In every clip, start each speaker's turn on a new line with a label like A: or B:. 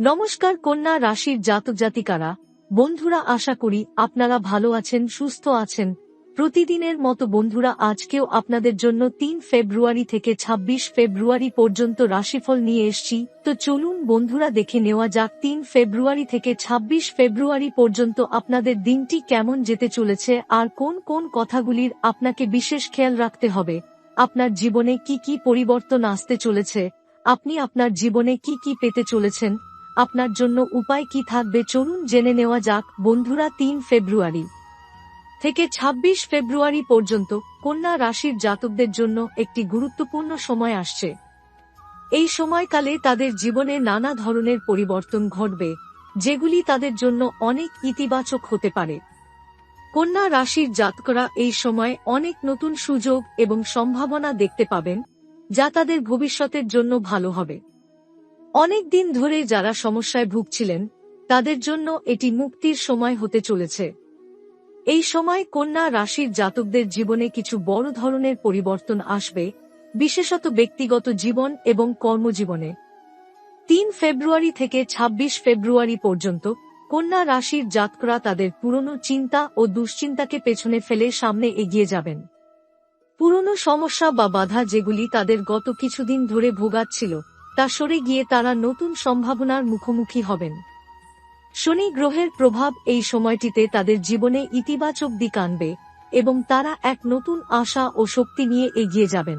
A: নমস্কার কন্যা রাশির জাতক জাতিকারা। বন্ধুরা, আশা করি আপনারা ভালো আছেন, সুস্থ আছেন। প্রতিদিনের মতো বন্ধুরা, আজকেও আপনাদের জন্য তিন ফেব্রুয়ারি থেকে ২৬ ফেব্রুয়ারি পর্যন্ত রাশিফল নিয়ে এসছি। তো চলুন বন্ধুরা, দেখে নেওয়া যাক তিন ফেব্রুয়ারি থেকে ২৬ ফেব্রুয়ারি পর্যন্ত আপনাদের দিনটি কেমন যেতে চলেছে আর কোন কোন কথাগুলির আপনাকে বিশেষ খেয়াল রাখতে হবে। আপনার জীবনে কি কি পরিবর্তন আসতে চলেছে? আপনি আপনার জীবনে কি কি পেতে চলেছেন? আপনার জন্য উপায় কি থাকবে চলুন জেনে নেওয়া যাক, বন্ধুরা তিন ফেব্রুয়ারি থেকে ২৬ ফেব্রুয়ারি পর্যন্ত কন্যা রাশির জাতকদের জন্য একটি গুরুত্বপূর্ণ সময় আসছে। এই সময়কালে তাদের জীবনে নানা ধরনের পরিবর্তন ঘটবে, যেগুলি তাদের জন্য অনেক ইতিবাচক হতে পারে। কন্যা রাশির জাতকরা এই সময় অনেক নতুন সুযোগ এবং সম্ভাবনা দেখতে পাবেন, যা তাদের ভবিষ্যতের জন্য ভালো হবে। অনেক দিন ধরে যারা সমস্যায় ভুগছিলেন, তাদের জন্য এটি মুক্তির সময় হতে চলেছে। এই সময় কন্যা রাশির জাতকদের জীবনে কিছু বড় ধরনের পরিবর্তন আসবে, বিশেষত ব্যক্তিগত জীবন এবং কর্মজীবনে। তিন ফেব্রুয়ারি থেকে ২৬ ফেব্রুয়ারি পর্যন্ত কন্যা রাশির জাতকরা তাদের পুরনো চিন্তা ও দুশ্চিন্তাকে পেছনে ফেলে সামনে এগিয়ে যাবেন। পুরনো সমস্যা বা বাধা যেগুলি তাদের গত কিছুদিন ধরে ভোগাচ্ছিল তা সরে গিয়ে তারা নতুন সম্ভাবনার মুখোমুখি হবেন। শনি গ্রহের প্রভাব এই সময়টিতে তাদের জীবনে ইতিবাচক দিক আনবে এবং তারা এক নতুন আশা ও শক্তি নিয়ে এগিয়ে যাবেন।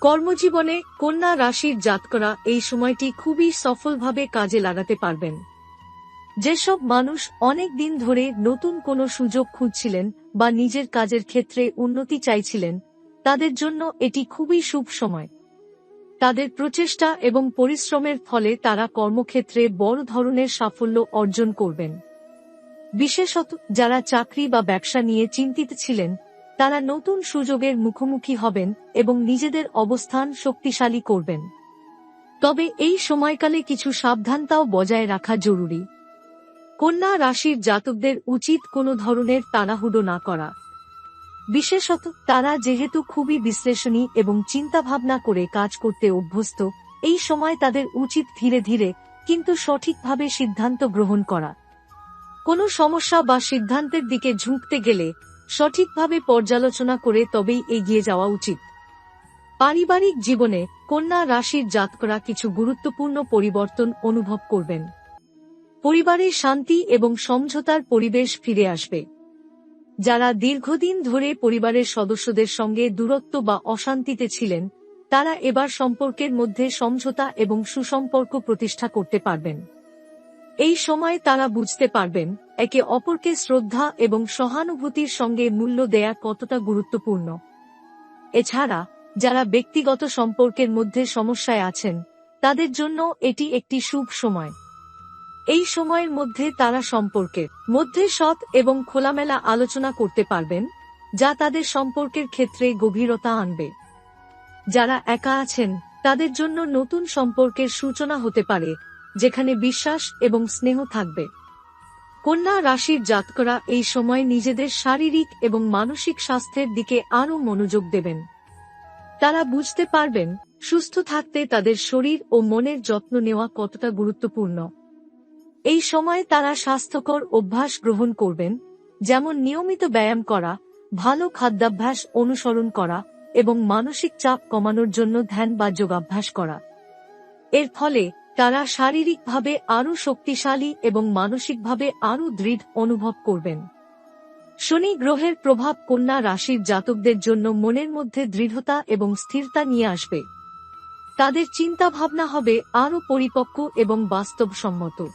A: কর্মজীবনে কন্যা রাশির জাতকরা এই সময়টি খুবই সফলভাবে কাজে লাগাতে পারবেন। যেসব মানুষ অনেক দিন ধরে নতুন কোনো সুযোগ খুঁজছিলেন বা নিজের কাজের ক্ষেত্রে উন্নতি চাইছিলেন, তাদের জন্য এটি খুবই শুভ সময়। তাদের প্রচেষ্টা এবং পরিশ্রমের ফলে তারা কর্মক্ষেত্রে বড় ধরনের সাফল্য অর্জন করবেন। বিশেষত যারা চাকরি বা ব্যবসা নিয়ে চিন্তিত ছিলেন, তারা নতুন সুযোগের মুখোমুখি হবেন এবং নিজেদের অবস্থান শক্তিশালী করবেন। তবে এই সময়কালে কিছু সাবধানতাও বজায় রাখা জরুরি। কন্যা রাশির জাতকদের উচিত কোনো ধরনের তাড়াহুড়ো না করা। বিশেষত তারা যেহেতু খুবই বিশ্লেষণী এবং চিন্তাভাবনা করে কাজ করতে অভ্যস্ত, এই সময় তাদের উচিত ধীরে ধীরে কিন্তু সঠিকভাবে সিদ্ধান্ত গ্রহণ করা। কোনো সমস্যা বা সিদ্ধান্তের দিকে ঝুঁকতে গেলে সঠিকভাবে পর্যালোচনা করে তবেই এগিয়ে যাওয়া উচিত। পারিবারিক জীবনে কন্যা রাশির জাতকরা কিছু গুরুত্বপূর্ণ পরিবর্তন অনুভব করবেন। পরিবারে শান্তি এবং সমঝোতার পরিবেশ ফিরে আসবে। যারা দীর্ঘদিন ধরে পরিবারের সদস্যদের সঙ্গে দূরত্ব বা অশান্তিতে ছিলেন, তারা এবার সম্পর্কের মধ্যে সমঝোতা এবং সুসম্পর্ক প্রতিষ্ঠা করতে পারবেন। এই সময় তারা বুঝতে পারবেন, একে অপরকে শ্রদ্ধা এবং সহানুভূতির সঙ্গে মূল্য দেয়া কতটা গুরুত্বপূর্ণ। এছাড়া, যারা ব্যক্তিগত সম্পর্কের মধ্যে সমস্যায় আছেন, তাদের জন্য এটি একটি শুভ সময়। এই সময়ের মধ্যে তারা সম্পর্কের মধ্যে সৎ এবং খোলামেলা আলোচনা করতে পারবেন, যা তাদের সম্পর্কের ক্ষেত্রে গভীরতা আনবে। যারা একা আছেন, তাদের জন্য নতুন সম্পর্কের সূচনা হতে পারে, যেখানে বিশ্বাস এবং স্নেহ থাকবে। কন্যা রাশির জাতকরা এই সময় নিজেদের শারীরিক এবং মানসিক স্বাস্থ্যের দিকে আরও মনোযোগ দেবেন। তারা বুঝতে পারবেন, সুস্থ থাকতে তাদের শরীর ও মনের যত্ন নেওয়া কতটা গুরুত্বপূর্ণ। এই সময়ে তারা স্বাস্থ্যকর অভ্যাস গ্রহণ করবেন, যেমন নিয়মিত ব্যায়াম করা, ভালো খাদ্যাভ্যাস অনুসরণ করা, এবং মানসিক চাপ কমানোর জন্য ধ্যান বা যোগাভ্যাস করা। এর ফলে তারা শারীরিকভাবে আরও শক্তিশালী এবং মানসিকভাবে আরও দৃঢ় অনুভব করবেন। শনি গ্রহের প্রভাব কন্যা রাশির জাতকদের জন্য মনের মধ্যে দৃঢ়তা এবং স্থিরতা নিয়ে আসবে। তাদের চিন্তাভাবনা হবে আরও পরিপক্ক এবং বাস্তবসম্মত।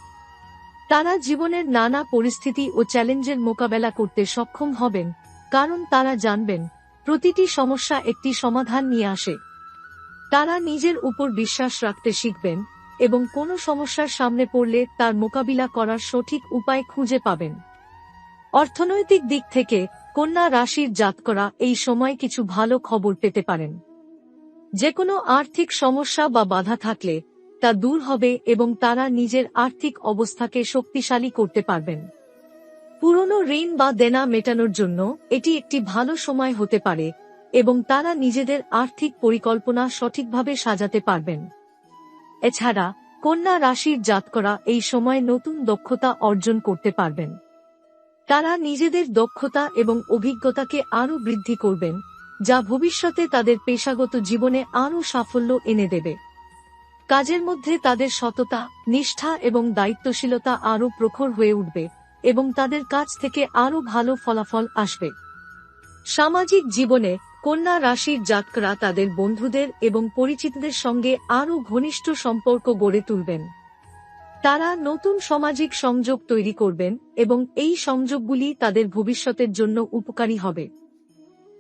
A: তারা জীবনের নানা পরিস্থিতি ও চ্যালেঞ্জের মোকাবেলা করতে সক্ষম হবেন, কারণ তারা জানবেন, প্রতিটি সমস্যা একটি সমাধান নিয়ে আসে। তারা নিজের উপর বিশ্বাস রাখতে শিখবেন এবং কোনো সমস্যার সামনে পড়লে তার মোকাবিলা করার সঠিক উপায় খুঁজে পাবেন। অর্থনৈতিক দিক থেকে কন্যা রাশির জাতকরা এই সময় কিছু ভালো খবর পেতে পারেন। যে কোনো আর্থিক সমস্যা বা বাধা থাকলে তা দূর হবে এবং তারা নিজের আর্থিক অবস্থাকে শক্তিশালী করতে পারবেন। পুরনো ঋণ বা দেনা মেটানোর জন্য এটি একটি ভালো সময় হতে পারে এবং তারা নিজেদের আর্থিক পরিকল্পনা সঠিকভাবে সাজাতে পারবেন। এছাড়া, কন্যা রাশির জাতকরা এই সময় নতুন দক্ষতা অর্জন করতে পারবেন। তারা নিজেদের দক্ষতা এবং অভিজ্ঞতাকে আরও বৃদ্ধি করবেন, যা ভবিষ্যতে তাদের পেশাগত জীবনে আরও সাফল্য এনে দেবে। কাজের মধ্যে তাদের সততা, নিষ্ঠা এবং দায়িত্বশীলতা আরও প্রখর হয়ে উঠবে এবং তাদের কাছ থেকে আরও ভালো ফলাফল আসবে। সামাজিক জীবনে কন্যা রাশির জাতকরা তাদের বন্ধুদের এবং পরিচিতদের সঙ্গে আরও ঘনিষ্ঠ সম্পর্ক গড়ে তুলবেন। তারা নতুন সামাজিক সংযোগ তৈরি করবেন এবং এই সংযোগগুলি তাদের ভবিষ্যতের জন্য উপকারী হবে।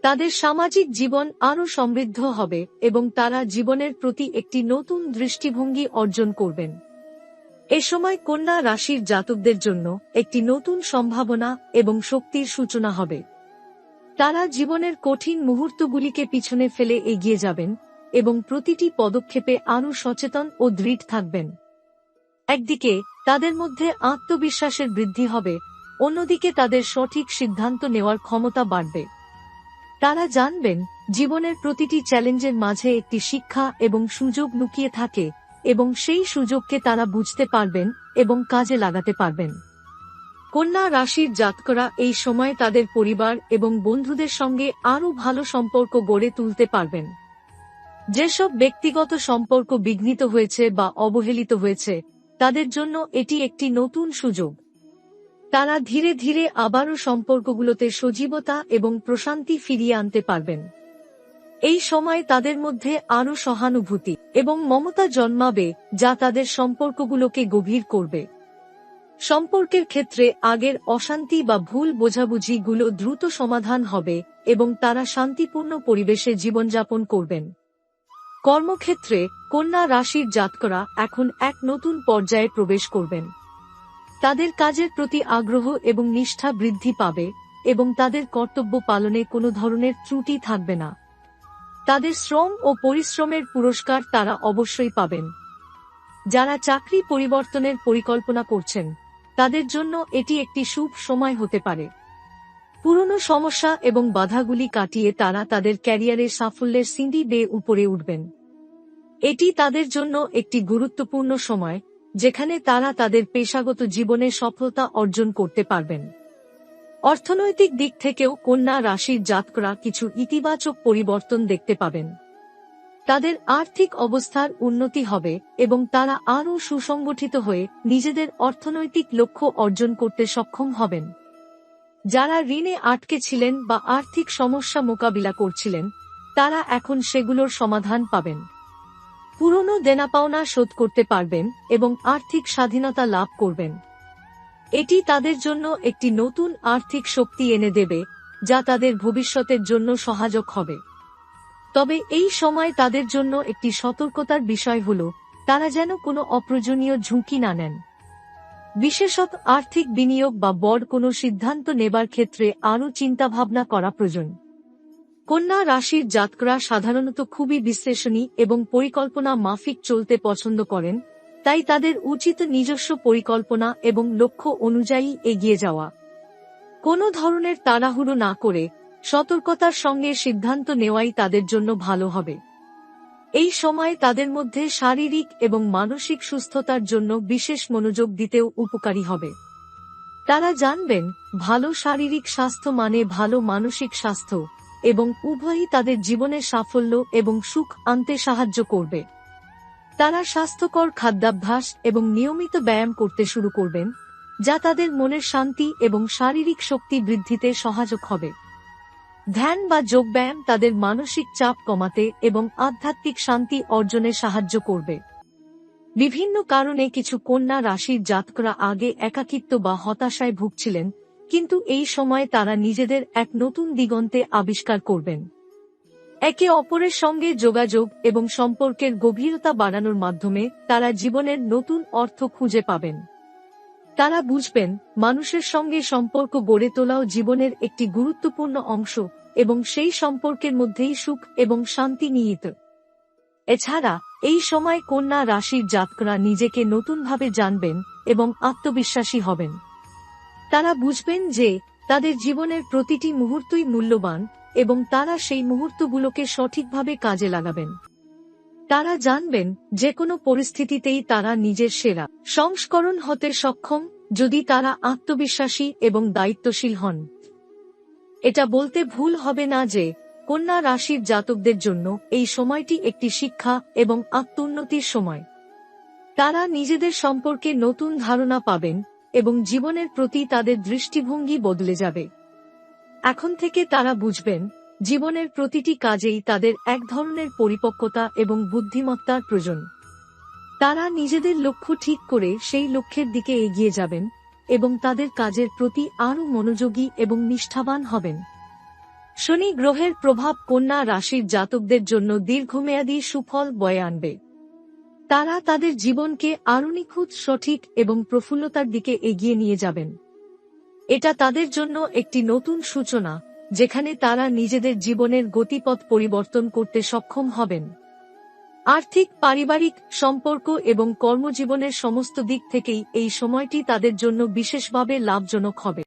A: তাদের সামাজিক জীবন আরও সমৃদ্ধ হবে এবং তারা জীবনের প্রতি একটি নতুন দৃষ্টিভঙ্গি অর্জন করবেন। এ সময় কন্যা রাশির জাতকদের জন্য একটি নতুন সম্ভাবনা এবং শক্তির সূচনা হবে। তারা জীবনের কঠিন মুহূর্তগুলিকে পিছনে ফেলে এগিয়ে যাবেন এবং প্রতিটি পদক্ষেপে আরও সচেতন ও দৃঢ় থাকবেন। একদিকে, তাদের মধ্যে আত্মবিশ্বাসের বৃদ্ধি হবে, অন্যদিকে তাদের সঠিক সিদ্ধান্ত নেওয়ার ক্ষমতা বাড়বে। তারা জানবেন, জীবনের প্রতিটি চ্যালেঞ্জের মাঝে একটি শিক্ষা এবং সুযোগ লুকিয়ে থাকে, এবং সেই সুযোগকে তারা বুঝতে পারবেন এবং কাজে লাগাতে পারবেন। কন্যা রাশির জাতকরা এই সময় তাদের পরিবার এবং বন্ধুদের সঙ্গে আরও ভালো সম্পর্ক গড়ে তুলতে পারবেন। যেসব ব্যক্তিগত সম্পর্ক বিঘ্নিত হয়েছে বা অবহেলিত হয়েছে, তাদের জন্য এটি একটি নতুন সুযোগ। তারা ধীরে ধীরে আবারও সম্পর্কগুলোতে সজীবতা এবং প্রশান্তি ফিরিয়ে আনতে পারবেন। এই সময় তাদের মধ্যে আরও সহানুভূতি এবং মমতা জন্মাবে, যা তাদের সম্পর্কগুলোকে গভীর করবে। সম্পর্কের ক্ষেত্রে আগের অশান্তি বা ভুল বোঝাবুঝিগুলো দ্রুত সমাধান হবে এবং তারা শান্তিপূর্ণ পরিবেশে জীবনযাপন করবেন। কর্মক্ষেত্রে কন্যা রাশির জাতকরা এখন এক নতুন পর্যায়ে প্রবেশ করবেন। তাদের কাজের প্রতি আগ্রহ এবং নিষ্ঠা বৃদ্ধি পাবে এবং তাদের কর্তব্য পালনে কোনো ধরনের ত্রুটি থাকবে না। তাদের শ্রম ও পরিশ্রমের পুরস্কার তারা অবশ্যই পাবেন। যারা চাকরি পরিবর্তনের পরিকল্পনা করছেন, তাদের জন্য এটি একটি শুভ সময় হতে পারে। পুরনো সমস্যা এবং বাধাগুলি কাটিয়ে তারা তাদের ক্যারিয়ারের সাফল্যের সিঁড়ি বেয়ে উপরে উঠবেন। এটি তাদের জন্য একটি গুরুত্বপূর্ণ সময় যেখানে তারা তাদের পেশাগত জীবনে সফলতা অর্জন করতে পারবেন। অর্থনৈতিক দিক থেকেও কন্যা রাশির জাতকরা কিছু ইতিবাচক পরিবর্তন দেখতে পাবেন। তাদের আর্থিক অবস্থার উন্নতি হবে এবং তারা আরও সুসংগঠিত হয়ে নিজেদের অর্থনৈতিক লক্ষ্য অর্জন করতে সক্ষম হবেন। যারা ঋণে আটকে ছিলেন বা আর্থিক সমস্যা মোকাবিলা করছিলেন, তারা এখন সেগুলোর সমাধান পাবেন। পুরনো দেনাপাওনা শোধ করতে পারবেন এবং আর্থিক স্বাধীনতা লাভ করবেন। এটি তাদের জন্য একটি নতুন আর্থিক শক্তি এনে দেবে, যা তাদের ভবিষ্যতের জন্য সহায়ক হবে। তবে এই সময় তাদের জন্য একটি সতর্কতার বিষয় হল, তারা যেন কোনো অপ্রয়োজনীয় ঝুঁকি না নেন। বিশেষত আর্থিক বিনিয়োগ বা বড় কোনো সিদ্ধান্ত নেবার ক্ষেত্রে আরও চিন্তাভাবনা করা প্রয়োজন। কন্যা রাশির জাতকরা সাধারণত খুবই বিশ্লেষণী এবং পরিকল্পনা মাফিক চলতে পছন্দ করেন, তাই তাদের উচিত নিজস্ব পরিকল্পনা এবং লক্ষ্য অনুযায়ী এগিয়ে যাওয়া। কোনো ধরনের তাড়াহুড়ো না করে সতর্কতার সঙ্গে সিদ্ধান্ত নেওয়াই তাদের জন্য ভালো হবে। এই সময় তাদের মধ্যে শারীরিক এবং মানসিক সুস্থতার জন্য বিশেষ মনোযোগ দিতেও উপকারী হবে। তারা জানবেন, ভালো শারীরিক স্বাস্থ্য মানে ভালো মানসিক স্বাস্থ্য। এবং উভয়ই তাদের জীবনের সাফল্য এবং সুখ আনতে সাহায্য করবে। তারা স্বাস্থ্যকর খাদ্যাভ্যাস এবং নিয়মিত ব্যায়াম করতে শুরু করবেন, যা তাদের মনের শান্তি এবং শারীরিক শক্তি বৃদ্ধিতে সহায়ক হবে। ধ্যান বা যোগব্যায়াম তাদের মানসিক চাপ কমাতে এবং আধ্যাত্মিক শান্তি অর্জনে সাহায্য করবে। বিভিন্ন কারণে কিছু কন্যা রাশির জাতকরা আগে একাকিত্ব বা হতাশায় ভুগছিলেন কিন্তু এই সময় তারা নিজেদের এক নতুন দিগন্তে আবিষ্কার করবেন। একে অপরের সঙ্গে যোগাযোগ এবং সম্পর্কের গভীরতা বাড়ানোর মাধ্যমে তারা জীবনের নতুন অর্থ খুঁজে পাবেন। তারা বুঝবেন, মানুষের সঙ্গে সম্পর্ক গড়ে তোলাও জীবনের একটি গুরুত্বপূর্ণ অংশ এবং সেই সম্পর্কের মধ্যেই সুখ এবং শান্তি নিহিত। এছাড়া, এই সময় কন্যা রাশির জাতকরা নিজেকে নতুনভাবে জানবেন এবং আত্মবিশ্বাসী হবেন। তারা বুঝবেন যে, তাদের জীবনের প্রতিটি মুহূর্তই মূল্যবান, এবং তারা সেই মুহূর্তগুলোকে সঠিকভাবে কাজে লাগাবেন। তারা জানবেন যে কোনো পরিস্থিতিতেই তারা নিজের সেরা, সংস্করণ হতে সক্ষম, যদি তারা আত্মবিশ্বাসী এবং দায়িত্বশীল হন। এটা বলতে ভুল হবে না যে, কন্যা রাশির জাতকদের জন্য এই সময়টি একটি শিক্ষা এবং আত্মোন্নতির সময়। তারা নিজেদের সম্পর্কে নতুন ধারণা পাবেন এবং জীবনের প্রতি তাদের দৃষ্টিভঙ্গি বদলে যাবে। এখন থেকে তারা বুঝবেন, জীবনের প্রতিটি কাজেই তাদের এক ধরনের পরিপক্কতা এবং বুদ্ধিমত্তার প্রয়োজন। তারা নিজেদের লক্ষ্য ঠিক করে সেই লক্ষ্যের দিকে এগিয়ে যাবেন এবং তাদের কাজের প্রতি আরও মনোযোগী এবং নিষ্ঠাবান হবেন। শনি গ্রহের প্রভাব কন্যা রাশির জাতকদের জন্য দীর্ঘমেয়াদী সুফল বয়ে আনবে। তারা তাদের জীবনকে আরও নিখুঁত, সঠিক এবং প্রফুল্লতার দিকে এগিয়ে নিয়ে যাবেন। এটা তাদের জন্য একটি নতুন সূচনা, যেখানে তারা নিজেদের জীবনের গতিপথ পরিবর্তন করতে সক্ষম হবেন। আর্থিক, পারিবারিক, সম্পর্ক এবং কর্মজীবনের সমস্ত দিক থেকেই এই সময়টি তাদের জন্য বিশেষভাবে লাভজনক হবে।